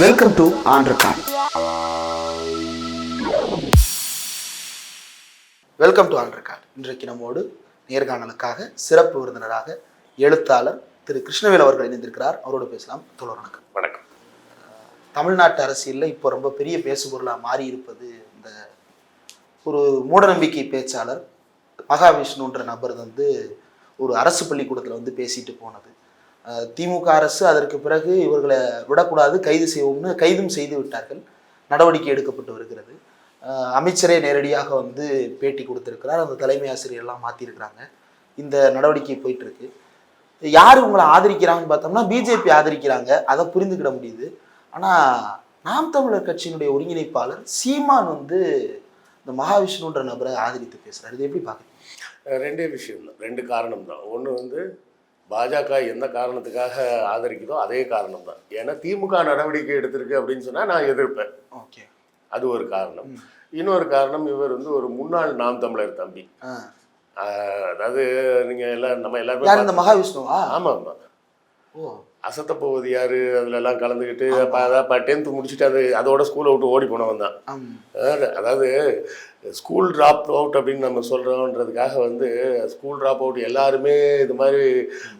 Welcome to ஆண்ட்ரகான் welcome to ஆண்ட்ரகான் இன்றைக்கு நம்மோடு நேர்காணலுக்காக சிறப்பு விருந்தினராக எழுத்தாளர் திரு கிருஷ்ணவேல் அவர்கள் இணைந்திருக்கிறார். அவரோடு பேசலாம். தோழர் வணக்கம். வணக்கம். தமிழ்நாட்டு அரசியலில் இப்போ ரொம்ப பெரிய பேசுபொருளாக மாறி இருப்பது இந்த ஒரு மூடநம்பிக்கை பேச்சாளர் மகாவிஷ்ணுன்ற நபர் வந்து ஒரு அரசு பள்ளிக்கூடத்தில் வந்து பேசிட்டு போனது. திமுக அரசு அதற்கு பிறகு இவர்களை விடக்கூடாது கைது செய்வோம்னு கைதும் செய்து விட்டார்கள். நடவடிக்கை எடுக்கப்பட்டு வருகிறது. அமைச்சரே நேரடியாக வந்து பேட்டி கொடுத்துருக்கிறார். அந்த தலைமை ஆசிரியர் எல்லாம் மாற்றிருக்கிறாங்க இந்த நடவடிக்கை போயிட்டுருக்கு. யார் உங்களை ஆதரிக்கிறாங்கன்னு பார்த்தோம்னா பிஜேபி ஆதரிக்கிறாங்க. அதை புரிந்துக்கிட முடியுது. ஆனால் நாம் தமிழர் கட்சியினுடைய ஒருங்கிணைப்பாளர் சீமான் வந்து இந்த மகாவிஷ்ணுன்ற நபரை ஆதரித்து பேசுகிறார் இது எப்படி பார்க்குறீங்க? ரெண்டே விஷயம் தான் ரெண்டு காரணம் தான் ஒன்று வந்து பாஜக எந்த காரணத்துக்காக ஆதரிக்குதோ அதே காரணம் தான் ஏன்னா திமுக நடவடிக்கை எடுத்திருக்கு அப்படின்னு சொன்னால் நான் எதிர்ப்பேன். ஓகே. அது ஒரு காரணம். இன்னொரு காரணம் இவர் வந்து ஒரு முன்னாள் நாம் தமிழர் தம்பி. அதாவது நீங்கள் எல்லாம் நம்ம எல்லாருமே இந்த மகாவிஷ்ணுவா? ஆமாம் ஆமாம் ஓ அசத்த போவது யாரு அதுல எல்லாம் கலந்துக்கிட்டு டென்த்து முடிச்சுட்டு அது அதோட ஸ்கூலை விட்டு ஓடி போனவன் தான் அதாவது ஸ்கூல் ட்ராப் அவுட் அப்படின்னு நம்ம சொல்கிறோன்றதுக்காக வந்து ஸ்கூல் ட்ராப் அவுட் எல்லாருமே இது மாதிரி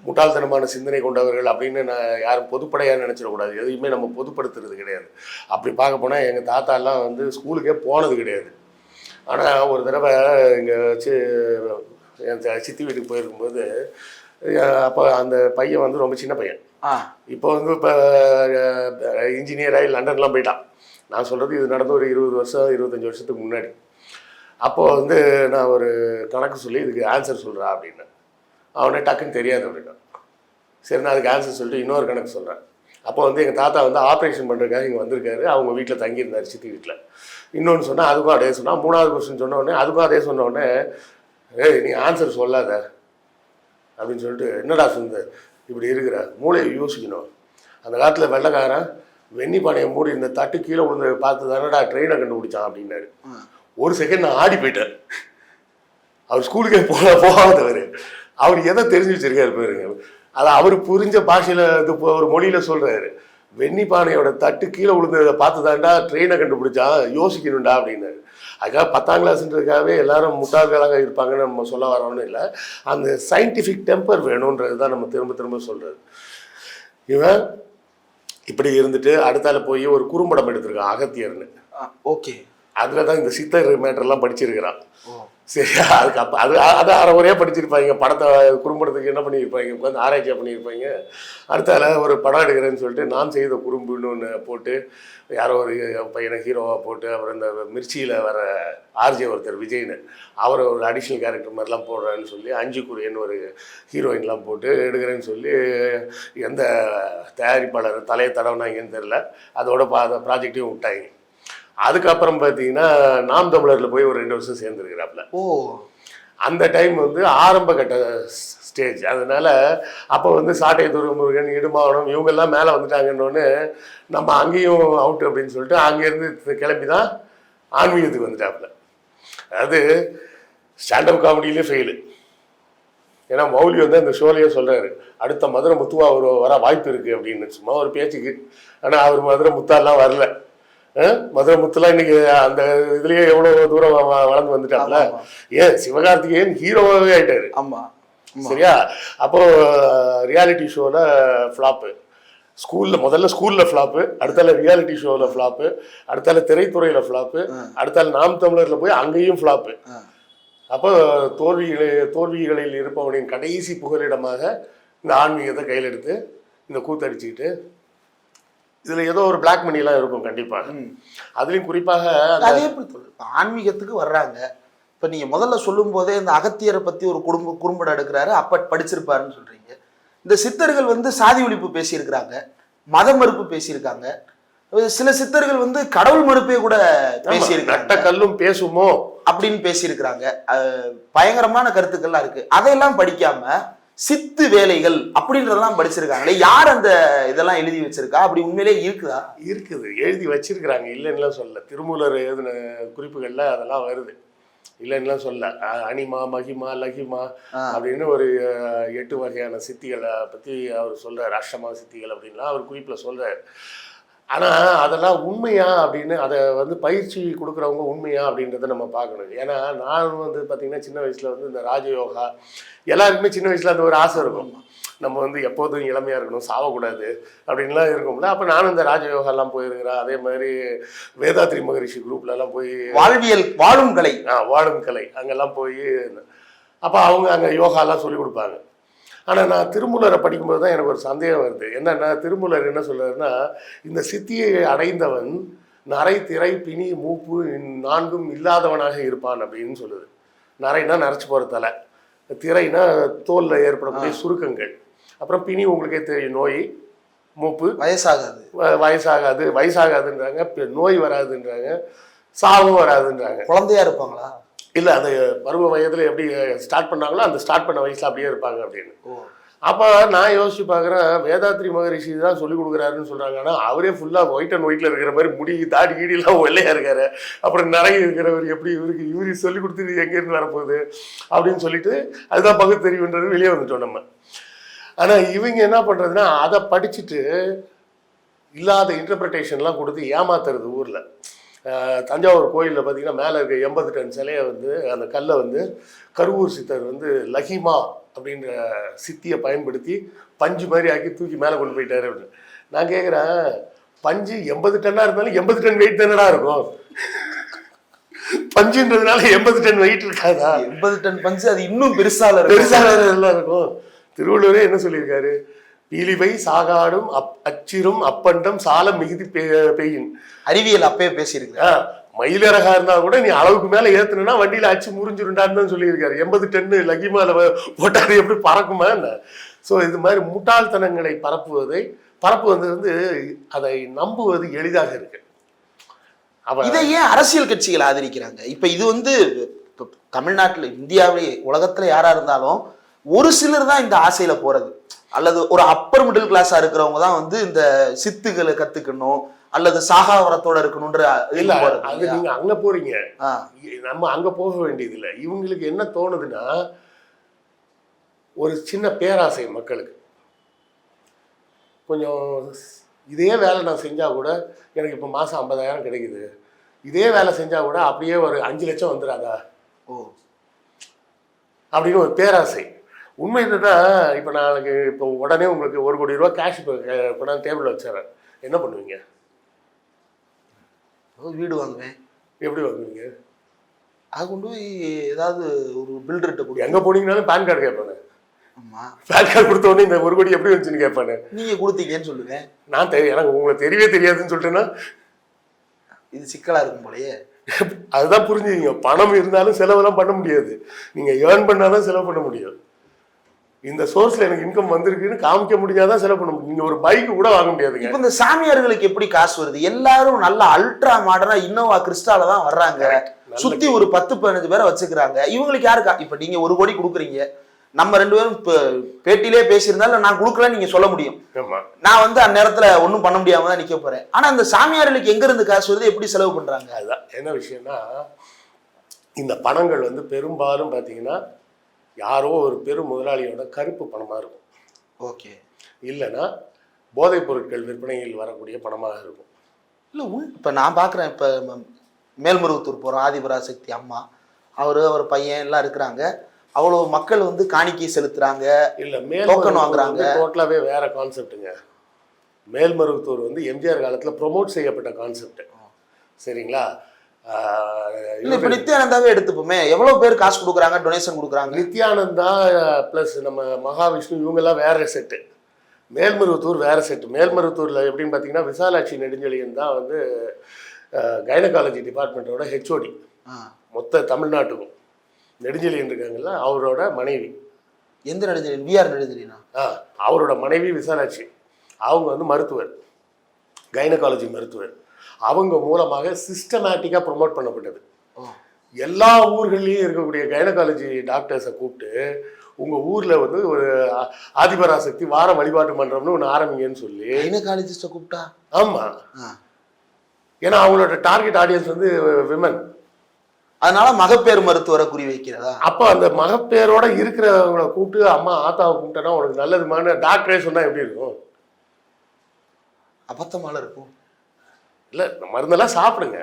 முட்டாள்தனமான சிந்தனை கொண்டவர்கள் அப்படின்னு நான் யாரும் பொதுப்படையாக நினச்சிடக்கூடாது. எதையுமே நம்ம பொதுப்படுத்துறது கிடையாது. அப்படி பார்க்க போனால் எங்கள் தாத்தாலாம் வந்து ஸ்கூலுக்கே போனது கிடையாது. ஆனால் ஒரு தடவை இங்கே வச்சு என் சித்தி வீட்டுக்கு போயிருக்கும்போது அப்போ அந்த பையன் வந்து ரொம்ப சின்ன பையன். இப்போ வந்து இப்போ இன்ஜினியர் ஆகி லண்டன்லாம் போயிட்டான். நான் சொல்கிறது இது நடந்து ஒரு இருபது வருஷம் இருபத்தஞ்சி வருஷத்துக்கு முன்னாடி. அப்போது வந்து நான் ஒரு கணக்கு சொல்லி இதுக்கு ஆன்சர் சொல்கிறேன் அப்படின்னு. அவனே டக்குன்னு தெரியாது அப்படின்னா. சரி நான் அதுக்கு ஆன்சர் சொல்லிட்டு இன்னொரு கணக்கு சொல்கிறேன் அப்போ வந்து எங்கள் தாத்தா வந்து ஆப்ரேஷன் பண்ணுறதுக்காக இங்கே வந்திருக்காரு. அவங்க வீட்டில் தங்கியிருந்தார் சித்தி வீட்டில் இன்னொன்று சொன்னால் அதுக்கும் அதே சொன்னால் மூணாவது கொஸ்டின் சொன்னோடனே அதுக்கும் அதே சொன்னோடனே ஏய் நீ ஆன்சர் சொல்லாத. அப்படின்னு சொல்லிட்டு என்னடா சொந்த? இப்படி இருக்கிற? மூளையை யோசிக்கணும். அந்த காலத்தில் வெள்ளைக்காரன் வெண்ணி பானையை மூடி இந்த தட்டு கீழே விழுந்து பார்த்து தானடா ட்ரெயினை கண்டுபிடிச்சான் அப்படின்னாரு. ஒரு செகண்ட் நான் ஆடி போயிட்டேன். அவர் ஸ்கூலுக்கே போக போகாதவர். அவர் எதை தெரிஞ்சு வச்சிருக்காரு பாருங்க. அதை அவர் புரிஞ்ச பாஷையில் இது இப்போ ஒரு மொழியில் சொல்கிறாரு வெண்ணி பானையோட தட்டு கீழே விழுந்ததை பார்த்து தாண்டா ட்ரெயினை கண்டுபிடிச்சா யோசிக்கணும்டா அப்படின்னாரு. அதுக்காக பத்தாம் கிளாஸ்ன்றதுக்காகவே எல்லாரும் முட்டாள்களாக இருப்பாங்கன்னு நம்ம சொல்ல வரோன்னு இல்லை. அந்த சயின்டிஃபிக் டெம்பர் வேணுன்றது தான் நம்ம திரும்ப திரும்ப சொல்கிறது இவன் இப்படி இருந்துட்டு அடுத்தால போய் ஒரு குறும்படம் எடுத்திருக்கான் அகத்தியர்னு. ஓகே அதில் தான் இந்த சித்தர் மேட்டர்லாம் படிச்சிருக்கிறான். சரியா அதுக்கு அப்போ அது அது அரைமுறையாக படிச்சிருப்பாங்க. படத்தை குறும்படத்துக்கு என்ன பண்ணியிருப்பாங்க? உட்காந்து ஆராய்ச்சியாக பண்ணியிருப்பாங்க. அடுத்தால ஒரு படம் எடுக்கிறேன்னு சொல்லிட்டு நான் செய்த குறும்புன்னு ஒன்று போட்டு யாரோ ஒரு பையனை ஹீரோவாக போட்டு அப்புறம் இந்த மிர்ச்சியில் வர ஆர்ஜே ஒருத்தர் விஜய்னு அவரை ஒரு அடிஷ்னல் கேரக்டர் மாதிரிலாம் போடுறேன்னு சொல்லி அஞ்சு குரியன் ஒரு ஹீரோயின்லாம் போட்டு எடுக்கிறேன்னு சொல்லி எந்த தயாரிப்பாளர் தலையை தடவுனாங்கன்னு தெரில அதோட பா ப்ராஜெக்டையும் விட்டாங்க. அதுக்கப்புறம் பார்த்தீங்கன்னா நாம் தமிழரில் போய் ஒரு ரெண்டு வருஷம் சேர்ந்துருக்கிறாப்புல ஓ. அந்த டைம் வந்து ஆரம்ப கட்ட ஸ்டேஜ். அதனால அப்போ வந்து சாட்டை துறைமுருகன் இடுமாவனம் இவங்கெல்லாம் மேலே வந்துட்டாங்கன்னொன்னு நம்ம அங்கேயும் அவுட் அப்படின்னு சொல்லிட்டு அங்கேருந்து கிளம்பி தான் ஆன்மீகத்துக்கு வந்துட்டாப்புல அதாவது ஸ்டாண்டப் காமெடியிலே ஃபெயிலு ஏன்னா மௌலி வந்து அந்த ஷோலையே சொல்கிறாரு அடுத்த மதுரை முத்துவா ஒரு வர வாய்ப்பு இருக்குது அப்படின்னு. சும்மா ஒரு பேச்சுக்கு. ஆனால் அவர் மதுரை முத்தாலாம் வரல. மதுரை முத்துலாம் இன்னைக்கு அந்த இதுலயே எவ்வளோ தூரம் வளர்ந்து வந்துட்டாப்ல? ஆமா. ஏன் சிவகார்த்திகேயன் ஹீரோவாகவே ஆயிட்டாரு. ஆமா. சரியா? அப்போ ரியாலிட்டி ஷோவில் ஃப்ளாப்பு ஸ்கூலில் முதல்ல ஸ்கூலில் ஃப்ளாப்பு அடுத்தால ரியாலிட்டி ஷோவில் ஃப்ளாப்பு அடுத்தால திரைத்துறையில் ஃப்ளாப்பு அடுத்தால நாம் தமிழரில் போய் அங்கேயும் ஃப்ளாப்பு. அப்போ தோல்விகளை தோல்விகளில் இருப்பவனின் கடைசி புகலிடமாக இந்த ஆன்மீகத்தை கையில் எடுத்து இந்த கூத்தடிச்சுக்கிட்டு இதில் ஏதோ ஒரு பிளாக் மணிலாம் இருக்கும் கண்டிப்பாக அதுலேயும் குறிப்பாக அதே ஆன்மீகத்துக்கு வர்றாங்க. இப்ப நீங்க முதல்ல சொல்லும் போதே இந்த அகத்தியரை பத்தி ஒரு குடும்ப குறும்படம் எடுக்கிறாரு அப்ப படிச்சிருப்பாருன்னு சொல்றீங்க. இந்த சித்தர்கள் வந்து சாதி ஒழிப்பு பேசியிருக்கிறாங்க மத மறுப்பு பேசியிருக்காங்க. சில சித்தர்கள் வந்து கடவுள் மறுப்பே கூட பேசியிருக்காங்க கல்லும் பேசுமோ? அப்படின்னு பேசியிருக்கிறாங்க. பயங்கரமான கருத்துக்கள்லாம் இருக்கு. அதையெல்லாம் படிக்காம சித்து வேலைகள் அப்படின்றதெல்லாம் படிச்சிருக்காங்களே யார் அந்த இதெல்லாம் எழுதி வச்சிருக்கா? அப்படி உண்மையிலே இருக்குதா? இருக்குது. எழுதி வச்சிருக்கிறாங்க. இல்லைன்னுலாம் சொல்ல திருமூலர் எழுதின குறிப்புகளில் அதெல்லாம் வருது. இல்லைன்னுலாம் சொல்ல அனிமா மகிமா லகிமா. அப்படின்னு ஒரு எட்டு வகையான சித்திகளை பற்றி அவர் சொல்றாரு. அஷ்டமா சித்திகள் அப்படின்லாம் அவர் குறிப்பில் சொல்றாரு. ஆனால் அதெல்லாம் உண்மையா அப்படின்னு அதை வந்து பயிற்சி கொடுக்குறவங்க உண்மையா அப்படின்றத நம்ம பார்க்கணும். ஏன்னா நான் வந்து பார்த்தீங்கன்னா சின்ன வயசில் வந்து இந்த ராஜயோகா எல்லாருக்குமே சின்ன வயசில் அந்த ஒரு ஆசை இருக்கும். நம்ம வந்து எப்போதும் இளமையாக இருக்கணும் சாவக்கூடாது அப்படின்லாம் இருக்கும்ல. அப்போ நானும் இந்த ராஜயோகாலாம் போயிருக்கிறேன். அதே மாதிரி வேதாத்ரி மகரிஷி குரூப்லலாம் போய் வாழ்வியல் வாழும் கலை. ஆ, வாழும் கலை. அங்கெல்லாம் போய் அப்போ அவங்க அங்கே யோகாலாம் சொல்லி கொடுப்பாங்க. ஆனால் நான் திருமூலரை படிக்கும்போது தான் எனக்கு ஒரு சந்தேகம் வருது. என்னன்னா திருமூலர் என்ன சொல்றாருன்னா இந்த சித்தியை அடைந்தவன் நரை திரை பிணி மூப்பு நான்கும் இல்லாதவனாக இருப்பான் அப்படின்னு சொல்லுது. நரைனா நரைச்சு போகிற தலை. திரைனா தோலில் ஏற்படக்கூடிய சுருக்கங்கள். அப்புறம் பிணி உங்களுக்கே தெரியும் நோய் மூப்பு. வயசாகாது. வயசாகாது வயசாகாதுன்றாங்க. நோய் வராதுன்றாங்க. சாவும் வராதுன்றாங்க. குழந்தையா இருப்பாங்களா? இல்லை அந்த பருவ வயதில் எப்படி ஸ்டார்ட் பண்ணாங்களோ அந்த ஸ்டார்ட் பண்ண வயசில் அப்படியே இருப்பாங்க அப்படின்னு. அப்போ நான் யோசிச்சு பார்க்குறேன் வேதாத்ரி மகரிஷி தான் சொல்லி கொடுக்குறாருன்னு சொல்கிறாங்க ஆனால் அவரே ஃபுல்லாக ஒயிட் அண்ட் ஒயிட்டில் இருக்கிற மாதிரி முடி தாடி கீடிலாம் வெள்ளையாக இருக்காரு. அப்புறம் நிறைய இருக்கிறவர் எப்படி இவருக்கு இவருக்கு சொல்லி கொடுத்தது எங்கேருந்து வரப்போகுது அப்படின்னு சொல்லிட்டு அதுதான் பகுத்தறிவுன்றது வெளியே வந்துட்டோம் நம்ம. ஆனால் இவங்க என்ன பண்ணுறதுன்னா அதை படிச்சுட்டு இல்லாத இன்டர்பிரிட்டேஷன்லாம் கொடுத்து ஏமாத்துறது ஊரில். தஞ்சாவூர் கோயிலில் பார்த்தீங்கன்னா மேலே இருக்க எண்பது டன் சிலையை வந்து அந்த கல்லை வந்து கருவூர் சித்தர் வந்து லஹிமா அப்படின்ற சித்தியை பயன்படுத்தி பஞ்சு மாதிரி ஆக்கி தூக்கி மேலே கொண்டு போயிட்டாரு அப்படின்னு நான் கேட்குறேன் பஞ்சு எண்பது டன்னாக இருந்தாலும் எண்பது டன் வெயிட் தானடா இருக்கும்? பஞ்சுன்றதுனால எண்பது டன் வெயிட் இருக்காதா? எண்பது டன் பஞ்சு அது இன்னும் பெருசால எல்லாம் இருக்கும். திருவள்ளுவரே என்ன சொல்லியிருக்காரு? பீலிவை சாகாடும் அப் அச்சிரும் அப்பண்டம் சால மிகுதி பெ- பெய்யின் அறிவியல் அப்பயே பேசியிருக்கேன் ஆ, மயிலிறகா இருந்தா கூட நீ அளவுக்கு மேல ஏத்துனா வண்டியில அச்சு முறிஞ்சிருண்டான்னு தான் சொல்லியிருக்காரு. எண்பது டன்னு லகிமால வ- போட்டா அது எப்படி பறக்குமா என்ன? ஸோ இது மாதிரி முட்டாள்தனங்களை பரப்புவதை பரப்புவது வந்து அதை நம்புவது எளிதாக இருக்கு. அவ இதை ஏன் அரசியல் கட்சிகள் ஆதரிக்கிறாங்க? இப்ப இது வந்து தமிழ்நாட்டுல இந்தியாவிலே உலகத்துல யாரா இருந்தாலும் ஒரு சிலர் தான் இந்த ஆசையில போறது. அல்லது ஒரு அப்பர் மிடில் கிளாஸா இருக்கிறவங்க தான் வந்து இந்த சித்துகளை கத்துக்கணும் அல்லது சாகாவரத்தோட இருக்கணும்ன்ற இல்ல அது? நீங்க அங்க போறீங்க. நம்ம அங்க போக வேண்டியது இல்லை இவங்களுக்கு என்ன தோணுதுன்னா ஒரு சின்ன பேராசை மக்களுக்கு. கொஞ்சம் இதே வேலை நான் செஞ்சா கூட எனக்கு இப்போ மாசம் ஐம்பதாயிரம் கிடைக்குது. இதே வேலை செஞ்சா கூட அப்படியே ஒரு அஞ்சு லட்சம் வந்துடாதா ஓ. அப்படின்னு ஒரு பேராசை. உண்மை இதுதான் இப்போ நாளைக்கு இப்போ உடனே உங்களுக்கு ஒரு கோடி ரூபா கேஷ் இப்போ கொண்டாந்து டேபிள் வச்சிடறேன். என்ன பண்ணுவீங்க? வீடு வாங்குவேன். எப்படி வாங்குவீங்க? அது கொண்டு போய் ஏதாவது ஒரு பில்டர்கிட்ட கொடு எங்கே போனீங்கனாலும் பேன் கார்டு கேட்பானு. ஆமா. பேன் கார்டு கொடுத்த உடனே இந்த ஒரு கோடி எப்படி வந்துச்சுன்னு கேட்பானு. நீங்க கொடுத்தீங்கன்னு சொல்லுவேன். நான் தெரி எனக்கு உங்களுக்கு தெரியவே தெரியாதுன்னு சொல்லிட்டேன்னா? இது சிக்கலா இருக்கும் போலயே. அதுதான் புரிஞ்சுக்கிங்க. பணம் இருந்தாலும் செலவெல்லாம் பண்ண முடியாது. நீங்க ஏர்ன் பண்ணாதான் செலவு பண்ண முடியும். இந்த சோர்ஸ்ல எனக்கு இன்கம் வந்திருக்குன்னு காமிக்க முடியாதான் செலவு பண்ண முடியும். நீங்க ஒரு பைக் கூட வாங்க முடியாதுங்க. இப்ப இந்த சாமியார்களுக்கு எப்படி காசு வருது? எல்லாரும் நல்ல அல்ட்ரா மாடர்னா இன்னோவா கிறிஸ்டால தான் வர்றாங்க. சுத்தி ஒரு பத்து பதினஞ்சு பேரை வச்சுக்கிறாங்க. இவங்களுக்கு யாருக்கா? இப்ப நீங்க ஒரு கோடி கொடுக்குறீங்க. நம்ம ரெண்டு பேரும் இப்ப பேட்டிலே பேசியிருந்தாலும் நான் கொடுக்கலன்னு நீங்க சொல்ல முடியும். நான் வந்து அந்நேரத்துல ஒண்ணும் பண்ண முடியாம தான் நிக்க போறேன். ஆனா இந்த சாமியார்களுக்கு எங்க இருந்து காசு வருது? எப்படி செலவு பண்றாங்க? அதுதான் என்ன விஷயம்னா இந்த பணங்கள் வந்து பெரும்பாலும் பார்த்தீங்கன்னா யாரோ ஒரு பெரும் முதலாளியோட கருப்பு பணமா இருக்கும். ஓகே. இல்லைன்னா போதைப் பொருட்கள் விற்பனையில் வரக்கூடிய பணமாக இருக்கும். இல்ல உன் இப்ப நான் பாக்குறேன் இப்ப மேல்மருவத்தூர் போறோம் ஆதிபராசக்தி அம்மா. அவரு அவர் பையன் எல்லாம் இருக்கிறாங்க. அவ்வளவு மக்கள் வந்து காணிக்கை செலுத்துறாங்க. இல்ல Token வாங்குறாங்க. டோட்டலாவே வேற கான்செப்ட்டுங்க மேல்மருவத்தூர் வந்து எம்ஜிஆர் காலத்துல ப்ரொமோட் செய்யப்பட்ட கான்செப்ட் சரிங்களா? இல்ல இப்ப நித்யானந்தாவே எடுத்துப்போமே. எவ்வளவு பேர் காசு கொடுக்குறாங்க டொனேஷன் கொடுக்குறாங்க? நித்யானந்தா ப்ளஸ் நம்ம மகாவிஷ்ணு இவங்கெல்லாம் வேற செட்டு மேல்மருவத்தூர் வேற செட்டு மேல்மருவத்தூர்ல எப்படின்னு பார்த்தீங்கன்னா விசாலாட்சி நெடுஞ்செழியன் தான் வந்து கைனகாலஜி டிபார்ட்மெண்ட்டோட ஹெச்ஓடி. மொத்த தமிழ்நாட்டுக்கும். நெடுஞ்செழியன் இருக்காங்கல்ல அவரோட மனைவி. எந்த நெடுஞ்செழியன்? விஆர் நெடுஞ்செழியனா? ஆ அவரோட மனைவி விசாலாட்சி. அவங்க வந்து மருத்துவர். கைனகாலஜி மருத்துவர். அவங்க மூலமாக சிஸ்டமேட்டிக்காக ப்ரொமோட் பண்ணப்பட்டது. எல்லா ஊர்கள்லையும் இருக்கக்கூடிய கைனகாலஜி டாக்டர்ஸை கூப்பிட்டு உங்கள் ஊரில் வந்து ஒரு ஆதிபராசக்தி வார வழிபாட்டு மன்றம்னு ஒன்று ஆரம்பிங்கன்னு சொல்லி கைனகாலஜிஸ்ட கூப்பிட்டா? ஆமாம். ஏன்னா அவங்களோட டார்கெட் ஆடியன்ஸ் வந்து விமன் அதனால மகப்பேறு மருத்துவரை குறி வைக்கிறதா? அப்போ அந்த மகப்பேரோட இருக்கிறவங்கள கூப்பிட்டு அம்மா ஆத்தாவை கூப்பிட்டேன்னா உனக்கு நல்லதுமான டாக்டரே சொன்னால் எப்படி இருக்கும்? அபத்தமால இருக்கும். இல்லை மருந்தெல்லாம் சாப்பிடுங்க.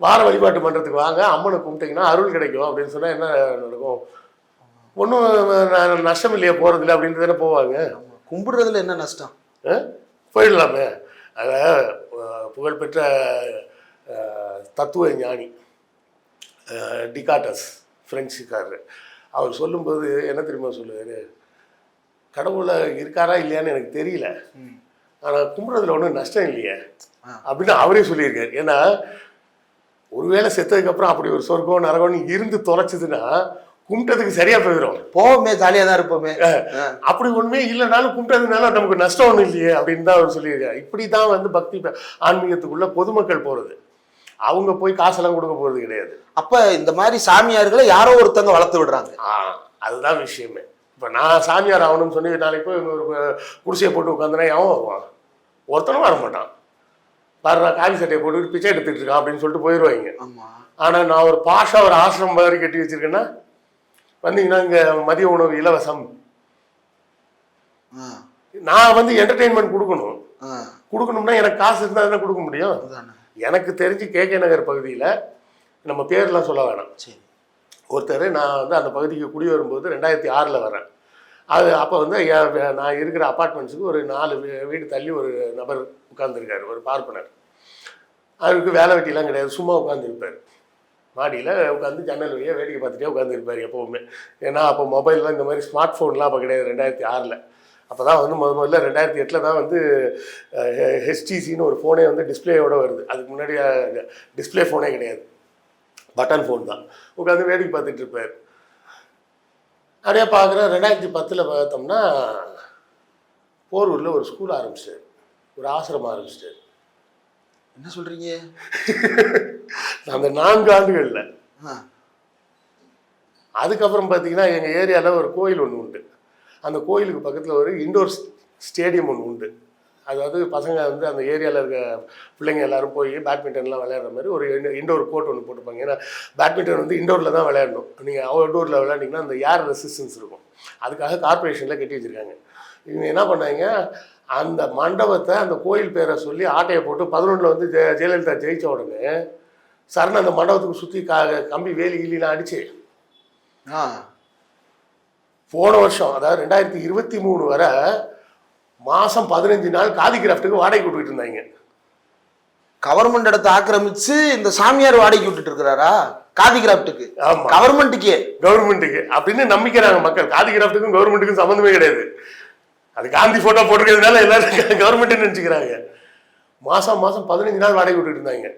வார வழிபாட்டு மன்றத்துக்கு வாங்க அம்மனை கும்பிட்டீங்கன்னா அருள் கிடைக்கும் அப்படின்னு சொன்னால் என்ன நடக்கும்? ஒன்றும் நஷ்டம் இல்லையா போகிறதில்ல அப்படின்ட்டு தானே போவாங்க. கும்பிடுறதுல என்ன நஷ்டம்? போயிடலாமே. அத அஹ், புகழ்பெற்ற தத்துவ ஞானி டிகாட்டஸ் பிரெஞ்சுக்காரர். அவர் சொல்லும்போது என்ன தெரியுமா சொல்லுவார்? கடவுளை இருக்காரா இல்லையான்னு எனக்கு தெரியல. ஆனால் கும்பிட்றதுல ஒன்றும் நஷ்டம் இல்லையே. அப்படின்னு அவரே சொல்லியிருக்காரு. ஏன்னா ஒருவேளை செத்ததுக்கப்புறம் அப்படி ஒரு சொர்க்கம் நரகம்னு இருந்து தொலைச்சதுன்னா கும்பிட்டதுக்கு சரியா போயிடும். போவோமே ஜாலியா தான் இருப்போமே. அப்படி ஒண்ணுமே இல்லைனாலும் கும்பிட்டதுனால நமக்கு நஷ்டம் ஒன்றும் இல்லையே அப்படின்னு தான் அவர் சொல்லியிருக்காரு. இப்படி தான் வந்து பக்தி ஆன்மீகத்துக்குள்ள பொதுமக்கள் போறது. அவங்க போய் காசெல்லாம் கொடுக்க போறது கிடையாது. அப்ப இந்த மாதிரி சாமியார்களை யாரோ ஒருத்தவங்க வளர்த்து விடுறாங்க. அதுதான் விஷயமே. இப்போ நான் சாமியார் ஆகணும்னு சொல்லி நாளைக்கு போய் ஒரு குடிசையை போட்டு உட்காந்துனா எவன் வருவான் ஒருத்தனும் வர மாட்டான். பாரு நான் காவி சட்டையை போட்டுட்டு பிச்சை எடுத்துட்டு இருக்கான் அப்படின்னு சொல்லிட்டு போயிடுவாங்க ஆனால் நான் ஒரு பாஷா ஒரு ஆசிரமம் மாதிரி கட்டி வச்சிருக்கேன்னா வந்தீங்கன்னா இங்கே மதிய உணவு இலவசம். நான் வந்து என்டர்டெயின்மெண்ட் கொடுக்கணும். கொடுக்கணும்னா எனக்கு காசு இருந்தால் தானே கொடுக்க முடியும். எனக்கு தெரிஞ்சு கே கே நகர் பகுதியில் நம்ம பேர்லாம் சொல்ல வேணாம். சரி. ஒருத்தர் நான் வந்து அந்த பகுதிக்கு குடி வரும்போது ரெண்டாயிரத்தி ஆறில் வரேன் அது அப்போ வந்து நான் இருக்கிற அப்பார்ட்மெண்ட்ஸுக்கு ஒரு நாலு வீ- வீடு தள்ளி ஒரு நபர் உட்காந்துருக்காரு ஒரு பார்ப்பனர். அவருக்கு வேலை வெட்டிலாம் கிடையாது சும்மா உட்காந்துருப்பார் மாடியில் உட்காந்து ஜன்னல் வழியாக வேடிக்கை பார்த்துட்டே உட்காந்துருப்பார் எப்போவுமே. ஏன்னா அப்போ மொபைல்லாம் இந்த மாதிரி ஸ்மார்ட் ஃபோன்லாம் அப்போ கிடையாது ரெண்டாயிரத்தி ஆறில். அப்போ தான் வந்து முத முதல்ல ரெண்டாயிரத்தி எட்டில் தான் வந்து ஹெச்டிசின்னு ஒரு ஃபோனே வந்து டிஸ்பிளேயோடு வருது. அதுக்கு முன்னாடி டிஸ்பிளே ஃபோனே கிடையாது. பட்டன் ஃபோன் தான். உட்காந்து வேடிக்கை பார்த்துட்டு இருப்பார். அப்படியே பார்க்குறேன் ரெண்டாயிரத்தி பத்தில் பார்த்தோம்னா போரூரில் ஒரு ஸ்கூல் ஆரம்பிச்சிட்டாரு ஒரு ஆசிரமம் ஆரம்பிச்சிட்டாரு என்ன சொல்றீங்க? அந்த நான்கு ஆண்டுகளில். அதுக்கப்புறம் பார்த்தீங்கன்னா எங்கள் ஏரியாவில் ஒரு கோயில் ஒன்று உண்டு. அந்த கோயிலுக்கு பக்கத்தில் ஒரு இண்டோர் ஸ்டேடியம் ஒன்று உண்டு. அதாவது பசங்க வந்து அந்த ஏரியாவில் இருக்க பிள்ளைங்க எல்லாரும் போய் பேட்மிண்டன்லாம் விளையாடுற மாதிரி ஒரு இண்டோர் கோர்ட் ஒன்று போட்டுப்பாங்க ஏன்னா பேட்மிண்டன் வந்து இண்டோரில் தான் விளையாடணும். நீங்கள் அவுட்டோரில் விளையாண்டிங்கன்னா அந்த ஏர் ரெசிஸ்டன்ஸ் இருக்கும். அதுக்காக கார்ப்பரேஷனில் கட்டி வச்சுருக்காங்க. இவங்க என்ன பண்ணாங்க? அந்த மண்டபத்தை அந்த கோயில் பேரை சொல்லி ஆட்டையை போட்டு பதினொன்றில் வந்து ஜெ ஜெயலலிதா ஜெயிச்ச உடனே சரண் அந்த மண்டபத்துக்கு சுற்றி கா கம்பி வேலி கிளிலாம் அடிச்சு. ஆ. போன வருஷம் அதாவது ரெண்டாயிரத்தி இருபத்தி மூணு வரை மாதம் பதினஞ்சு நாள் காதி கிராஃப்ட்டுக்கு வாடகை கொடுத்துட்டு இருந்தாங்க. கவர்மெண்ட் இடத்தை ஆக்கிரமிச்சு இந்த சாமியார் வாடகைக்கு விட்டுட்டு இருக்கிறாரா? காதி கிராஃப்ட்டுக்கு. கவர்மெண்ட்டுக்கே. கவர்மெண்ட்டுக்கு. அப்படின்னு நம்பிக்கிறாங்க மக்கள். காதி கிராஃப்ட்டுக்கும் கவர்மெண்ட்டுக்கும் சம்மந்தமே கிடையாது. அது காந்தி ஃபோட்டோ போட்டிருக்கிறதுனால எல்லாரும் கவர்மெண்ட்டுன்னு நினச்சிக்கிறாங்க. மாதம் மாதம் பதினஞ்சு நாள் வாடகை விட்டுட்டு இருந்தாங்க.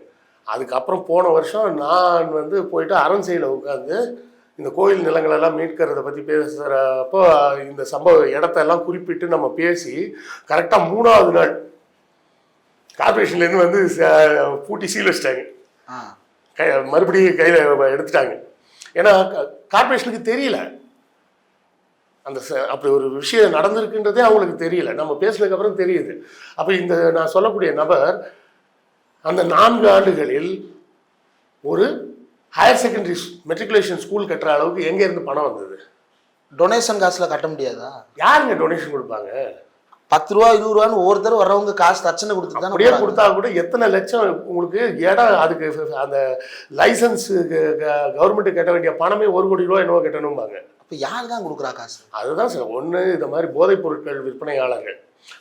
அதுக்கப்புறம் போன வருஷம் நான் வந்து போயிட்டு அரண்சையில் உட்காந்து இந்த கோயில் நிலங்களெல்லாம் மீட்கிறத பற்றி பேசுகிறப்போ இந்த சம்பவ இடத்தெல்லாம் குறிப்பிட்டு நம்ம பேசி கரெக்டாக மூணாவது நாள் கார்பரேஷன்லேருந்து வந்து பூட்டி சீல் வச்சிட்டாங்க. கை மறுபடியும் கையில் எடுத்துட்டாங்க. ஏன்னா க- கார்ப்பரேஷனுக்கு தெரியல. அந்த அப்படி ஒரு விஷயம் நடந்திருக்குன்றதே அவங்களுக்கு தெரியல. நம்ம பேசினதுக்கு அப்புறம் தெரியுது. அப்போ இந்த நான் சொல்லக்கூடிய நபர் அந்த நான்கு ஆண்டுகளில் ஒரு ஹையர் செகண்டரி மெட்ரிகுலேஷன் ஸ்கூல் கட்டுற அளவுக்கு எங்க இருந்து பணம் வந்தது? டொனேஷன் காசுல கட்ட முடியாதா? யாருங்க டொனேஷன் கொடுப்பாங்க? பத்து ரூபா இருபது ரூபான்னு ஒவ்வொருத்தர் வர்றவங்க காசு தட்சணை கொடுத்து அப்படியே கொடுத்தா கூட எத்தனை லட்சம் உங்களுக்கு இடம் அதுக்கு அந்த லைசன்ஸ் கவர்மெண்ட் கட்ட வேண்டிய பணமே ஒரு கோடி ரூபா என்னவோ கட்டணும்பாங்க. அப்ப யார் தான் கொடுக்குறா காசு? அதுதான் சார் ஒன்று இந்த மாதிரி போதைப் பொருட்கள் விற்பனையாளர்கள்.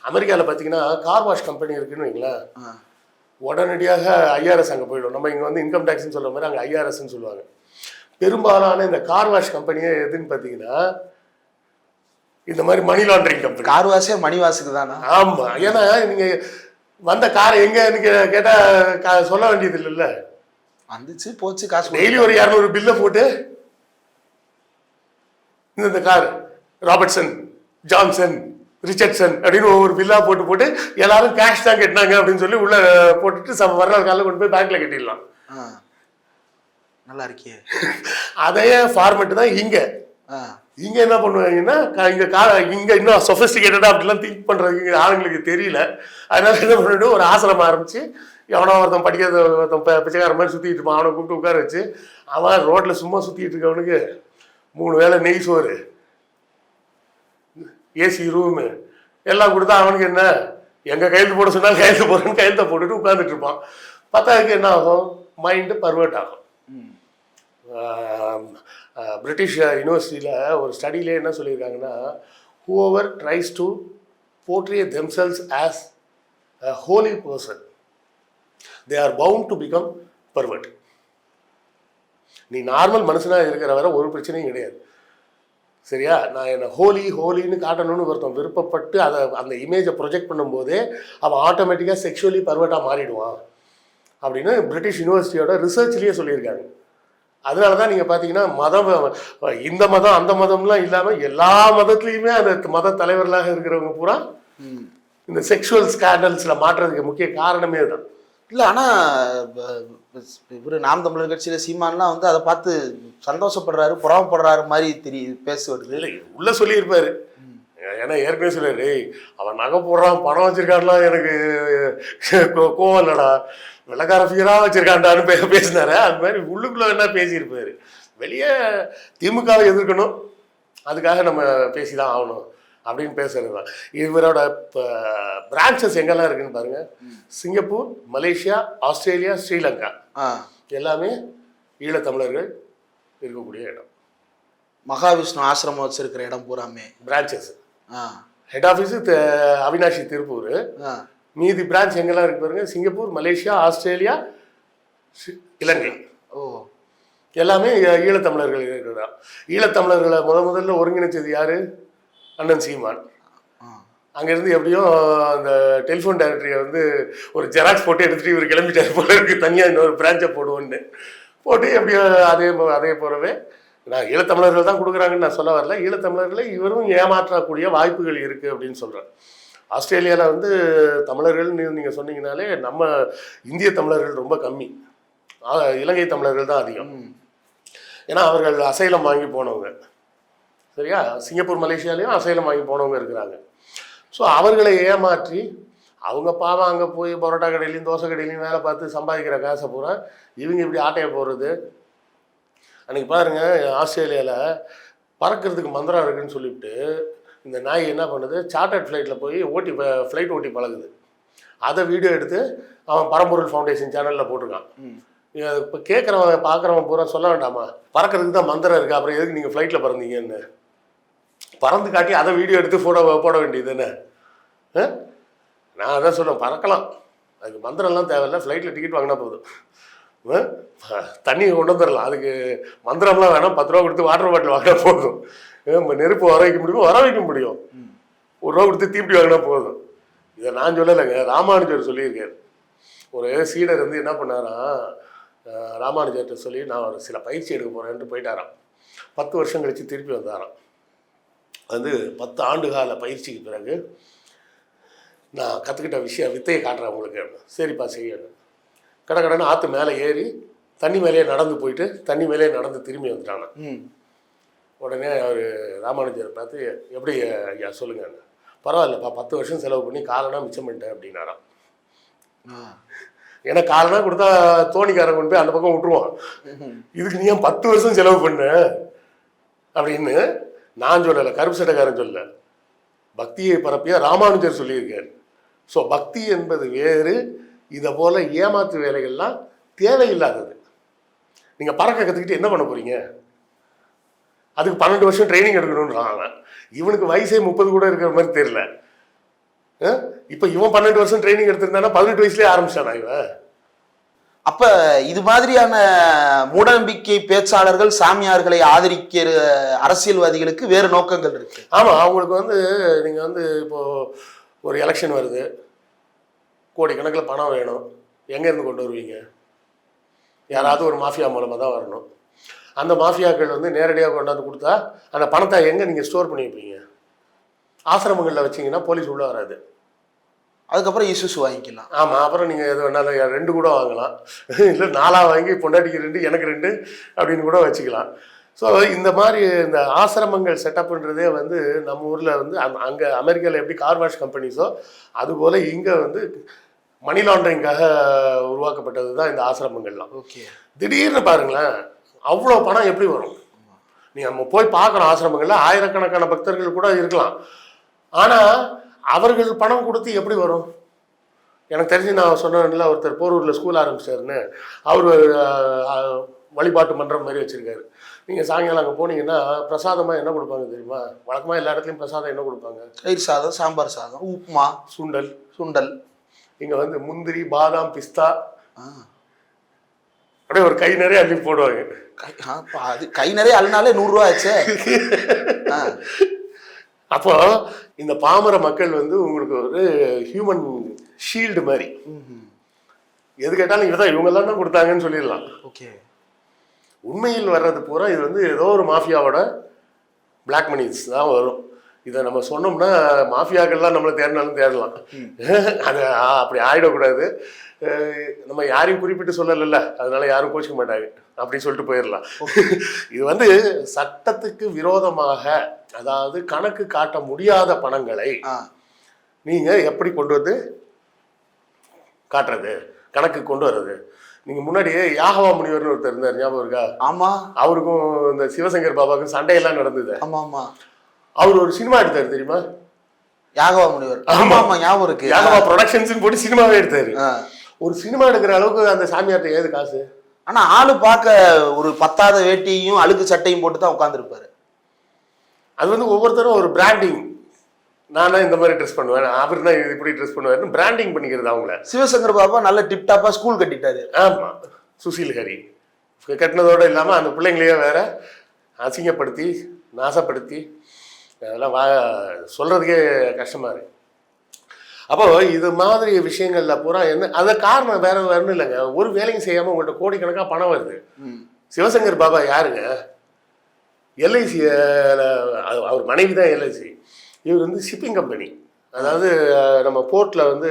அமெரிக்காவில் பார்த்தீங்கன்னா கார் வாஷ் கம்பெனி இருக்குன்னு வைங்களேன். உடனடியாக ஐஆர்எஸ் அங்கே போயிடும். நம்ம இங்கே வந்து இன்கம் டேக்ஸ்னு சொல்ற மாதிரி அங்கே ஐஆர்எஸ்ன்னு சொல்லுவாங்க. பெரும்பாலான இந்த கார் வாஷ் கம்பெனியே எதுன்னு பார்த்தீங்கன்னா இந்த மாதிரி மணி லாண்டரிங் கம்பெனி கார் வாசே மணி வாசுக்கு தானா? ஆமா. ஏன்னா நீங்க வந்த காரை எங்கன்னு கே- கேட்டா கா- சொல்ல வேண்டியது இல்லைல்ல. வந்துச்சு போச்சு காசு டெய்லி ஒரு இரநூறு பில்லை போட்டு இந்த கார் ராபர்ட்சன் ஜான்சன் ரிச்சர்ட்சன் அப்படின்னு ஒவ்வொரு பில்லா போட்டு போட்டு எல்லாரும் கேஷ் தான் கட்டினாங்க அப்படின்னு சொல்லி உள்ள போட்டுட்டு சம மறுநாள் காலையில் கொண்டு போய் பேங்க்ல கட்டிடலாம். நல்லா இருக்கே. அதே ஃபார்மெட் தான் இங்க. இங்க என்ன பண்ணுவாங்கன்னா இங்க கா இங்க இன்னும் சொஃபிஸ்டிகேட்டடா அப்படிலாம் திங்க் பண்றது இங்க ஆளுங்களுக்கு தெரியல. அதனால என்ன பண்ணிட்டு ஒரு ஆசிரமம் ஆரம்பிச்சு எவனோ ஒருத்தன் படிக்காத ஒருத்தன் பிச்சைக்கார மாதிரி சுத்திட்டு இருப்பான். அவனை கூப்பிட்டு உட்கார வச்சு அவன் ரோட்ல சும்மா சுத்திட்டு இருக்கவனுக்கு மூணு வேளை நெய் சோறு. ஏசி ரூமு எல்லாம் கொடுத்தா அவனுக்கு என்ன? எங்க கையெழுத்து போட சொன்னாலும் கையெழுத்து போடுறேன்னு கையெழுத்த போட்டுட்டு உட்காந்துட்டு இருப்பான். பார்த்தா அதுக்கு என்ன ஆகும்? மைண்டு பர்வெர்ட் ஆகும். பிரிட்டிஷ் யூனிவர்சிட்டியில் ஒரு ஸ்டடியிலே என்ன சொல்லியிருக்காங்கன்னா whoever tries to portray themselves as a holy person they are bound to become pervert நீ நார்மல் மனுஷனாக இருக்கிற வர ஒரு பிரச்சனையும் கிடையாது. சரியா? நான் என்ன ஹோலி ஹோலின்னு காட்டணும்னு ஒருத்தன் விருப்பப்பட்டு அதை அந்த இமேஜை ப்ரொஜெக்ட் பண்ணும்போதே அவன் ஆட்டோமேட்டிக்காக செக்ஷுவலி பர்வட்டாக மாறிடுவான் அப்படின்னு பிரிட்டிஷ் யூனிவர்சிட்டியோட ரிசர்ச்லேயே சொல்லியிருக்காங்க. அதனால தான் நீங்கள் பார்த்தீங்கன்னா மதம் இந்த மதம் அந்த மதம்லாம் இல்லாமல் எல்லா மதத்துலேயுமே அந்த மத தலைவர்களாக இருக்கிறவங்க பூரா. இந்த செக்ஷுவல் ஸ்கேண்டல்ஸில் மாற்றுறதுக்கு முக்கிய காரணமே தான் இல்ல ஆனா இவரு நாம் தமிழர் கட்சியில சீமான்லாம் வந்து அதை பார்த்து சந்தோஷப்படுறாரு புறாமப்படுறாரு மாதிரி தெரிய பேச வருது. இல்லை உள்ள சொல்லியிருப்பாரு. ஏன்னா ஏற்கனவே சொல்லியாரு அவன் நகை போடுறான் பணம் வச்சிருக்கான்லாம் எனக்கு கோ- கோவம் இல்லடா. வெள்ளக்கார ஃபிகரா வச்சிருக்கான்டான்னு பே பேசினாரு. அது மாதிரி உள்ளுக்குள்ள என்ன பேசியிருப்பாரு. வெளியே திமுகவை எதிர்க்கணும். அதுக்காக நம்ம பேசி தான் ஆகணும். அப்படின்னு பேசுறது தான் இவரோட பிரான்ச்சஸ் எங்கெல்லாம் இருக்குன்னு பாருங்க. Singapore Malaysia Australia Sri Lanka. ஆ. எல்லாமே ஈழத்தமிழர்கள் இருக்கக்கூடிய இடம். மகாவிஷ்ணு ஆசிரமம் வச்சிருக்கிற இடம் பூராமே. பிரான்ச்சஸ் ஆ. Head office Avinashi Tiruppur. மீதி பிரான்ச் எங்கெல்லாம் இருக்கு பாருங்க. Singapore Malaysia Australia Ilangai. ஓ. எல்லாமே ஈழத்தமிழர்கள் இருக்கிறதா. ஈழத்தமிழர்களை முத முதல்ல ஒருங்கிணைச்சது யாரு? அண்ணன் சீமான். அங்கேருந்து எப்படியும் அந்த டெலிஃபோன் டைரக்டரியை வந்து ஒரு ஜெராக்ஸ் போட்டு எடுத்துட்டு இவர் கிளம்பிட்டார் போல இருக்கு. தனியாக இன்னொரு பிரான்ச்சை போடுவோன்னு போட்டு எப்படியோ அதே அதே போலவே நான் ஈழத்தமிழர்கள் தான் கொடுக்குறாங்கன்னு நான் சொல்ல வரல. ஈழத்தமிழர்களை இவரும் ஏமாற்றக்கூடிய வாய்ப்புகள் இருக்குது அப்படின்னு சொல்கிறேன் ஆஸ்திரேலியாவில் வந்து தமிழர்கள்னு நீங்கள் சொன்னீங்கனாலே நம்ம இந்திய தமிழர்கள் ரொம்ப கம்மி. இலங்கை தமிழர்கள் தான் அதிகம். ஏன்னா அவர்கள் அசைலம் வாங்கி போனவங்க. சரியா? சிங்கப்பூர் மலேசியாலையும் அசைலம் வாங்கி போனவங்க இருக்கிறாங்க. ஸோ அவர்களை ஏமாற்றி அவங்க பாவம் அங்கே போய் பரோட்டா கடையிலையும் தோசை கடையிலையும் வேலை பார்த்து சம்பாதிக்கிற காசை பூரா இவங்க இப்படி ஆட்டையை போடுறது. அன்றைக்கி பாருங்க ஆஸ்திரேலியாவில் பறக்கிறதுக்கு மந்திரம் இருக்குன்னு சொல்லிவிட்டு இந்த நாய் என்ன பண்ணுது? சார்ட்டர்ட் ஃப்ளைட்டில் போய் ஓட்டி ஃப்ளைட் ஓட்டி பழகுது. அதை வீடியோ எடுத்து அவன் பரம்பொருள் ஃபவுண்டேஷன் சேனலில் போட்டிருக்கான். இப்போ கேட்குறவன் பார்க்குறவன் பூரா சொல்ல வேண்டாமா? பறக்கிறதுக்கு தான் மந்திரம் இருக்குது அப்புறம் எதுக்கு நீங்கள் ஃப்ளைட்டில் பறந்தீங்கன்னு? பறந்து காட்டி அதை வீடியோ எடுத்து ஃபோட்டோ போட வேண்டியது தானே? நான் அதான் சொல்லுவேன் பறக்கலாம். அதுக்கு மந்திரம்லாம் தேவையில்ல ஃப்ளைட்டில் டிக்கெட் வாங்கினா போதும். ஆ? தண்ணி கொண்டு வந்துடலாம். அதுக்கு மந்திரம்லாம் வேணாம் பத்து ரூபா கொடுத்து வாட்டர் பாட்டில் வாங்கினா போதும். நெருப்பு வர வைக்க முடியுமோ வர வைக்க முடியும். ஒரு ரூபா கொடுத்து தீப்டி வாங்கினா போதும். இதை நான் சொல்லலைங்க ராமானுஜர் சொல்லியிருக்காரு. ஒரு சீடர் வந்து என்ன பண்ணாராம் அஹ் ராமானுஜர்கிட்ட சொல்லி நான் ஒரு சில பயிற்சி எடுக்க போகிறேன்ட்டு போயிட்டாராம். பத்து வருஷம் கழித்து திருப்பி வந்தாராம். வந்து பத்து ஆண்டு கால பயிற்சிக்கு பிறகு நான் கற்றுக்கிட்ட விஷயம் வித்தையை காட்டுறேன் உங்களுக்கு. சரிப்பா செய்யணும். கடை கடைன்னு ஆற்று மேலே ஏறி தண்ணி மேலேயே நடந்து போயிட்டு தண்ணி மேலேயே நடந்து திரும்பி வந்துட்டாங்க. ம். உடனே அவர் ராமானுஜரை பார்த்து எப்படி ஐயா சொல்லுங்க. பரவாயில்லப்பா பத்து வருஷம் செலவு பண்ணி காலனா மிச்சம் பண்ணிட்டேன் அப்படின்னாராம். ஏன்னா காலனா கொடுத்தா தோணிக்காரன் கொண்டு போய் அந்த பக்கம் விட்டுருவான். இதுக்கு நீ ஏன் பத்து வருஷம் செலவு பண்ண? அப்படின்னு நான் சொல்லலை கருப்பு சட்டக்காரன் சொல்லலை. பக்தியை பரப்பிய ராமானுஜர் சொல்லியிருக்கார். ஸோ பக்தி என்பது வேறு இதை போல ஏமாத்து வேலைகள்லாம் தேவையில்லாதது. நீங்கள் பறக்க கற்றுக்கிட்டு என்ன பண்ண போகிறீங்க அதுக்கு பன்னெண்டு வருஷம் ட்ரைனிங் எடுக்கணும்ன்றான் அவன். இவனுக்கு வயசே முப்பது கூட இருக்கிற மாதிரி தெரியல. இப்போ இவன் பன்னெண்டு வருஷம் ட்ரைனிங் எடுத்திருந்தானா பதினெட்டு வயசுலேயே ஆரம்பிச்சானா இவன்? அப்ப இது மாதிரியான மூடநம்பிக்கை பேச்சாளர்கள் சாமியார்களை ஆதரிக்கிற அரசியல்வாதிகளுக்கு வேறு நோக்கங்கள் இருக்கு. ஆமாம் அவங்களுக்கு வந்து நீங்கள் வந்து இப்போது ஒரு எலெக்ஷன் வருது. கோடிக்கணக்கில் பணம் வேணும். எங்கேருந்து கொண்டு வருவீங்க? யாராவது ஒரு மாஃபியா மூலமாக தான் வரணும். அந்த மாஃபியாக்கள் வந்து நேரடியாக கொண்டாந்து கொடுத்தா அந்த பணத்தை எங்கே நீங்கள் ஸ்டோர் பண்ணி வைப்பீங்க? ஆசிரமங்களில் வச்சீங்கன்னா போலீஸ் உள்ளே வராது. அதுக்கப்புறம் இசுசு வாங்கிக்கலாம். ஆமாம் அப்புறம் நீங்கள் எது வேணாலும் ரெண்டு கூட வாங்கலாம். இல்லை நாலாக வாங்கி பொண்டாட்டிக்கு ரெண்டு எனக்கு ரெண்டு அப்படின்னு கூட வச்சுக்கலாம். ஸோ இந்த மாதிரி இந்த ஆசிரமங்கள் செட்டப்ன்றதே வந்து நம்ம ஊரில் வந்து அங்கே அமெரிக்காவில் எப்படி கார் வாஷ் கம்பெனிஸோ அதுபோல் இங்கே வந்து மணி லாண்டரிங்காக உருவாக்கப்பட்டது தான் இந்த ஆசிரமங்கள்லாம். ஓகே திடீர்னு பாருங்களேன் அவ்வளோ பணம் எப்படி வரும்? நீ நம்ம போய் பார்க்குறோம் ஆசிரமங்களில் ஆயிரக்கணக்கான பக்தர்கள் கூட இருக்கலாம். ஆனால் அவர்கள் பணம் கொடுத்து எப்படி வரும்? எனக்கு தெரிஞ்சு நான் சொன்னேன்ல ஒருத்தர் போரூரில் ஸ்கூல் ஆரம்பிச்சாருன்னு. அவர் வழிபாட்டு மன்றம் மாதிரி வச்சுருக்காரு. நீங்கள் சாயங்காலம் அங்கே போனீங்கன்னா பிரசாதமாக என்ன கொடுப்பாங்க தெரியுமா? வழக்கமாக எல்லா இடத்துலையும் பிரசாதம் என்ன கொடுப்பாங்க? தயிர் சாதம் சாம்பார் சாதம் உப்புமா சுண்டல். சுண்டல். இங்கே வந்து முந்திரி பாதாம் பிஸ்தா. அப்படியே ஒரு கை நிறைய அள்ளி போடுவாங்க. அது கை நிறைய அழுனாலே நூறுரூவா ஆச்சே. அப்போ இந்த பாமர மக்கள் வந்து உங்களுக்கு ஒரு ஹியூமன் ஷீல்டு மாதிரி. எது கேட்டாலும் இதுதான் இவங்கெல்லாம் தான் கொடுத்தாங்கன்னு சொல்லிடலாம். ஓகே. உண்மையில் வர்றது பூரா இது வந்து ஏதோ ஒரு மாஃபியாவோட பிளாக் மணிஸ் தான் வரும். இதை நம்ம சொன்னோம்னா மாஃபியாக்கள்லாம் நம்மளை தேடினாலும் தேடலாம். அது அப்படி ஆயிடக்கூடாது. நம்ம யாரையும் குறிப்பிட்டு சொல்லலைல்ல. அதனால யாரும் கோச்சிக்க மாட்டாங்க. அப்படின்னு சொல்லிட்டு போயிடலாம். இது வந்து சட்டத்துக்கு விரோதமாக அதாவது கணக்கு காட்ட முடியாத பணங்களை நீங்க எப்படி கொண்டு வந்து காட்டுறது? கணக்கு கொண்டு வர்றது? நீங்க முன்னாடியே யாகவா முனிவர்னு ஒருத்தர் இருந்தார். ஞாபகம் இருக்கா? ஆமா. அவருக்கும் இந்த சிவசங்கர் பாபாவுக்கும் சண்டையெல்லாம் நடந்தது. ஆமா ஆமா அவர் ஒரு சினிமா எடுத்தார் தெரியுமா? யாகவா முனிவர். ஆமா. ஆமா ஞாபகம் இருக்கு. யாகவா ப்ரொடக்ஷன்ஸ் போட்டு சினிமாவே எடுத்தாரு. ஒரு சினிமா எடுக்கிற அளவுக்கு அந்த சாமியார்ட்ட ஏது காசு? ஆனா ஆளு பார்க்க ஒரு பத்தாத வேட்டியும் அழுக்கு சட்டையும் போட்டு தான் உட்காந்துருப்பாரு அது வந்து ஒவ்வொருத்தரும் ஒரு பிராண்டிங் நானா இந்த மாதிரி ட்ரெஸ் பண்ணுவேன். அவர் தான் இப்படி ட்ரெஸ் பண்ணுவாருன்னு பிராண்டிங் பண்ணிக்கிறது அவங்கள. சிவசங்கர் பாபா நல்ல டிப்டாப்பா ஸ்கூல் கட்டிட்டாரு. ஆமா. சுசீல் ஹரி. கட்டினதோடு இல்லாமல் அந்த பிள்ளைங்களையே வேற அசிங்கப்படுத்தி நாசப்படுத்தி அதெல்லாம் வா சொல்கிறதுக்கே கஷ்டமாக இருக்கு. அப்போ இது மாதிரி விஷயங்கள்ல பூரா என்ன அதை காரணம் வேற வேற இல்லைங்க. ஒரு வேலையும் செய்யாமல் உங்கள்கிட்ட கோடிக்கணக்காக பணம் வருது. சிவசங்கர் பாபா யாருங்க? எல்ஐசி அவர் மனைவி தான் எல்ஐசி. இவர் வந்து ஷிப்பிங் கம்பெனி அதாவது நம்ம போர்ட்டில் வந்து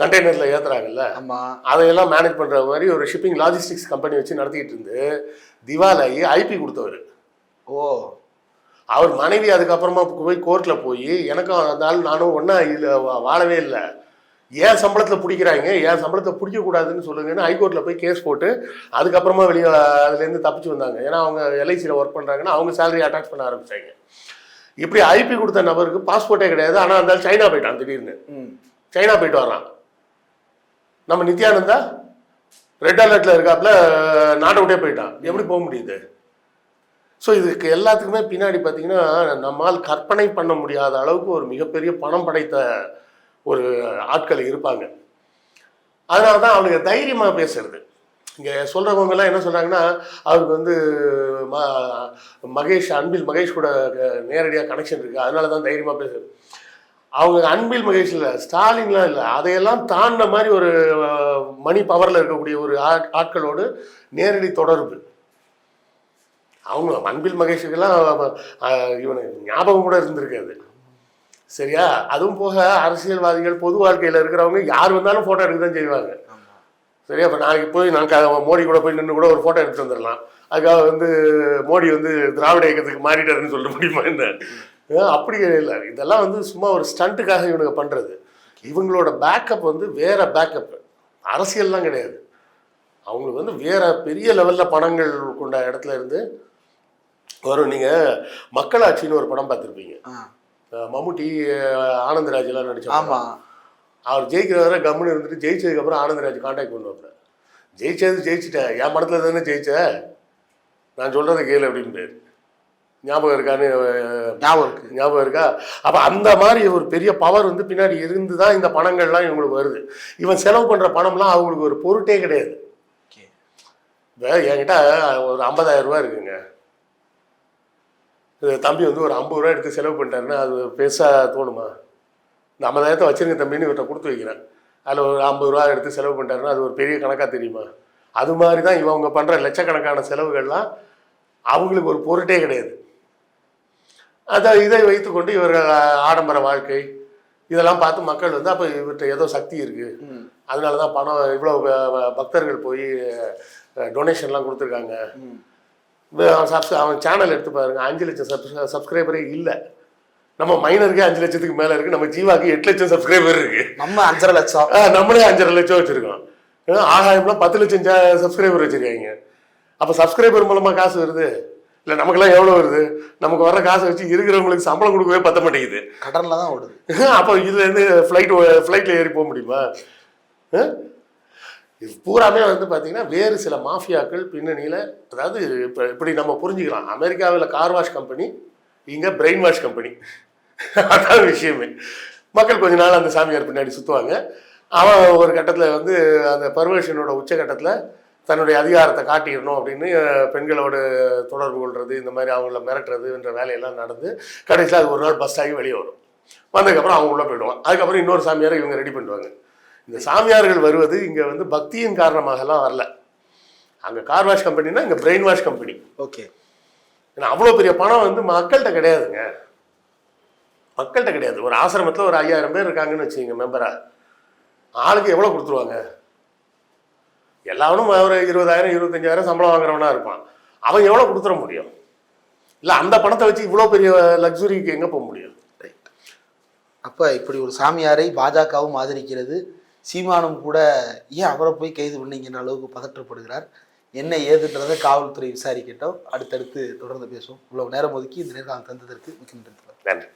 கண்டெய்னரில் ஏற்றுறாங்கல்ல ஆமா. அதையெல்லாம் மேனேஜ் பண்ணுற மாதிரி ஒரு ஷிப்பிங் லாஜிஸ்டிக்ஸ் கம்பெனி வச்சு நடத்திட்டு இருந்து திவாலாகி ஐபி கொடுத்தவர். ஓ. அவர் மனைவி அதுக்கப்புறமா போய் கோர்ட்டில் போய் எனக்கும் அந்த ஆள் நானும் ஒன்றா இதில் வாழவே இல்லை. ஏன் சம்பளத்தில் பிடிக்கிறாங்க? ஏன் சம்பளத்தை பிடிக்கக்கூடாதுன்னு சொல்லுங்கன்னு ஹைகோர்ட்டில் போய் கேஸ் போட்டு அதுக்கப்புறமா வெளியே அதுலேருந்து தப்பிச்சு வந்தாங்க. ஏன்னா அவங்க எல்ஐசியில் ஒர்க் பண்ணுறாங்கன்னா அவங்க சேலரி அட்டாச் பண்ண ஆரம்பிச்சாங்க இப்படி ஐபி கொடுத்த நபருக்கு பாஸ்போர்ட்டே கிடையாது. ஆனால் அந்த சைனா போயிட்டான் திடீர்னு. சைனா போயிட்டு வரான் நம்ம நித்யானந்தா ரெட் அலர்ட்ல இருக்காப்புல நாட்டை விட்டே போயிட்டான். எப்படி போக முடியுது? ஸோ இதுக்கு எல்லாத்துக்குமே பின்னாடி பார்த்தீங்கன்னா நம்மால் கற்பனை பண்ண முடியாத அளவுக்கு ஒரு மிகப்பெரிய பணம் படைத்த ஒரு ஆட்கள் இருப்பாங்க. அதனால தான் அவனுக்கு தைரியமாக பேசுறது. இங்கே சொல்கிறவங்கலாம் என்ன சொல்கிறாங்கன்னா அவருக்கு வந்து ம மகேஷ் அன்பில் மகேஷ் கூட நேரடியாக கனெக்ஷன் இருக்குது அதனால தான் தைரியமாக பேசுறது. அவங்க அன்பில் மகேஷ் இல்லை ஸ்டாலின்லாம் இல்லை அதையெல்லாம் தாண்டின மாதிரி ஒரு மணி பவரில் இருக்கக்கூடிய ஒரு ஆட் ஆட்களோடு நேரடி தொடர்பு. அவங்க அன்பில் மகேஷுக்கெல்லாம் இவனுக்கு ஞாபகம் கூட இருந்திருக்காது. சரியா? அதுவும் போக அரசியல்வாதிகள் பொது வாழ்க்கையில் இருக்கிறவங்க யார் வந்தாலும் ஃபோட்டோ எடுக்க தான் செய்வாங்க சரியா? இப்போ நாளைக்கு போய் நான் மோடி கூட போய் நின்று கூட ஒரு ஃபோட்டோ எடுத்து வந்துடலாம். அதுக்காக வந்து மோடி வந்து திராவிட இயக்கத்துக்கு மாறிட்டாருன்னு சொல்ல முடியுமா என்ன? அப்படி இல்லை. இதெல்லாம் வந்து சும்மா ஒரு ஸ்டண்ட்டுக்காக இவனுங்க பண்ணுறது இவங்களோட பேக்கப் வந்து வேற பேக்கப் அரசியல்லாம் கிடையாது. அவங்களுக்கு வந்து வேற பெரிய லெவலில் பணங்கள் கொண்ட இடத்துல இருந்து வரும். நீங்கள் மக்களாட்சின்னு ஒரு படம் பார்த்துருப்பீங்க. மம்முட்டி ஆனந்தராஜ் எல்லாம் நடிச்சாங்க ஆமா. அவர் ஜெயிக்கிறவரை கம்முன்னு இருந்துட்டு ஜெயிச்சதுக்கப்புறம் ஆனந்தராஜ் காண்டாக்ட் பண்ணுவாப்புல. ஜெயிச்சது ஜெயிச்சிட்டேன் என் படத்தில் தானே ஜெயிச்ச? நான் சொல்கிறத கேளு அப்படின்னு ஞாபகம் இருக்கான்னு ஞாபகம் இருக்கு. ஞாபகம் இருக்கா? அப்போ அந்த மாதிரி ஒரு பெரிய பவர் வந்து பின்னாடி இருந்து தான் இந்த பணங்கள்லாம் இவங்களுக்கு வருது. இவன் செலவு பண்ணுற பணம்லாம் அவங்களுக்கு ஒரு பொருட்டே கிடையாது. ஓகே. இப்போ என்கிட்ட ஒரு 50000 ரூபாய் இருக்குங்க. தம்பி வந்து ஒரு ஐம்பது ரூபா எடுத்து செலவு பண்ணிட்டாருன்னா அது பெருசாக தோணுமா? இந்த ஐம்பதாயிரத்தை வச்சிருங்க தம்பின்னு இவர்கிட்ட கொடுத்து வைக்கிறேன். அதில் ஒரு ஐம்பது ரூபா எடுத்து செலவு பண்ணிட்டாருன்னா அது ஒரு பெரிய கணக்காக தெரியுமா? அது மாதிரி தான் இவங்க பண்ணுற லட்சக்கணக்கான செலவுகள்லாம் அவங்களுக்கு ஒரு பொருட்டே கிடையாது. அதை இதை வைத்துக்கொண்டு இவர்கள் ஆடம்பர வாழ்க்கை இதெல்லாம் பார்த்து மக்கள் வந்து அப்போ இவர்கிட்ட ஏதோ சக்தி இருக்குது அதனால தான் பணம் இவ்வளோ பக்தர்கள் போய் டொனேஷன்லாம் கொடுத்துருக்காங்க. சப்ஸ் அவன் சேனல் எடுத்து பாருங்க. அஞ்சு லட்சம் சப்ஸ் சப்ஸ்கிரைபரே இல்லை. நம்ம மைனருக்கே அஞ்சு லட்சத்துக்கு மேலே இருக்குது நம்ம ஜீவாக்கு எட்டு லட்சம் சப்ஸ்கிரைபர் இருக்குது நம்ம அஞ்சரை லட்சம். நம்மளே அஞ்சரை லட்சம் வச்சுருக்கோம். ஆகாயம்லாம் பத்து லட்சம் சப்ஸ்கிரைபர் வச்சுருக்காங்க. அப்போ சப்ஸ்கிரைபர் மூலமாக காசு வருது? இல்லை நமக்கெல்லாம் எவ்வளோ வருது? நமக்கு வர காசை வச்சு இருக்கிறவங்களுக்கு சம்பளம் கொடுக்கவே பத்த மாட்டேங்குது. கடன்ல தான் ஓடுது. அப்போ இதுலேருந்து ஃப்ளைட் ஃப்ளைட்டில் ஏறி போக முடியுமா? இது பூராமே வந்து பார்த்தீங்கன்னா வேறு சில மாஃபியாக்கள் பின்னணியில் அதாவது இப்போ இப்படி நம்ம புரிஞ்சுக்கலாம். அமெரிக்காவில் கார் வாஷ் கம்பெனி இங்கே பிரெயின் வாஷ் கம்பெனி அதான் விஷயமே. மக்கள் கொஞ்ச நாள் அந்த சாமியார் பின்னாடி சுற்றுவாங்க அவன் ஒரு கட்டத்தில் வந்து அந்த பர்வேஷனோட உச்சகட்டத்தில் தன்னுடைய அதிகாரத்தை காட்டிடணும் அப்படின்னு பெண்களோட பெண்களோடு தொடர்பு கொள்வது இந்த மாதிரி அவங்கள மிரட்டுறதுன்ற வேலையெல்லாம் நடந்து கடைசியில் அது ஒரு நாள் பஸ் ஆகி வெளியே வரும். வந்ததுக்கப்புறம் அவங்க உள்ளே போயிடுவான். அதுக்கப்புறம் இன்னொரு சாமியாரை இவங்க ரெடி பண்ணுவாங்க இந்த சாமியார்கள் வருவது இங்கே வந்து பக்தியின் காரணமாகலாம் வரல. அங்கே கார் வாஷ் கம்பெனினா இங்கே பிரெயின் வாஷ் கம்பெனி ஓகே. ஏன்னா அவ்வளோ பெரிய பணம் வந்து மக்கள்கிட்ட கிடையாதுங்க. மக்கள்கிட்ட கிடையாது. ஒரு ஆசிரமத்தில் ஒரு ஐயாயிரம் பேர் இருக்காங்கன்னு வச்சுங்க மெம்பரா ஆளுக்கு எவ்வளோ கொடுத்துருவாங்க? எல்லாவனும் ஒரு இருபதாயிரம் இருபத்தஞ்சாயிரம் சம்பளம் வாங்குறவனா இருப்பான். அவன் எவ்வளோ கொடுத்துட முடியும்? இல்லை அந்த பணத்தை வச்சு இவ்வளோ பெரிய லக்ஸுரிக்கு எங்கே போக முடியும்? அப்ப இப்படி ஒரு சாமியாரை பாஜகவும் ஆதரிக்கிறது சீமானும் கூட ஏன் அவரை போய் கைது பண்ணீங்கன்ற அளவுக்கு பதற்றப்படுகிறார்? என்ன ஏதுன்றதை காவல்துறை விசாரிக்கட்டும். அடுத்தடுத்து தொடர்ந்து பேசுவோம். இவ்வளவு நேரம் ஒதுக்கி இந்த நேரம் தந்ததற்கு மிக்க நன்றி. நன்றி.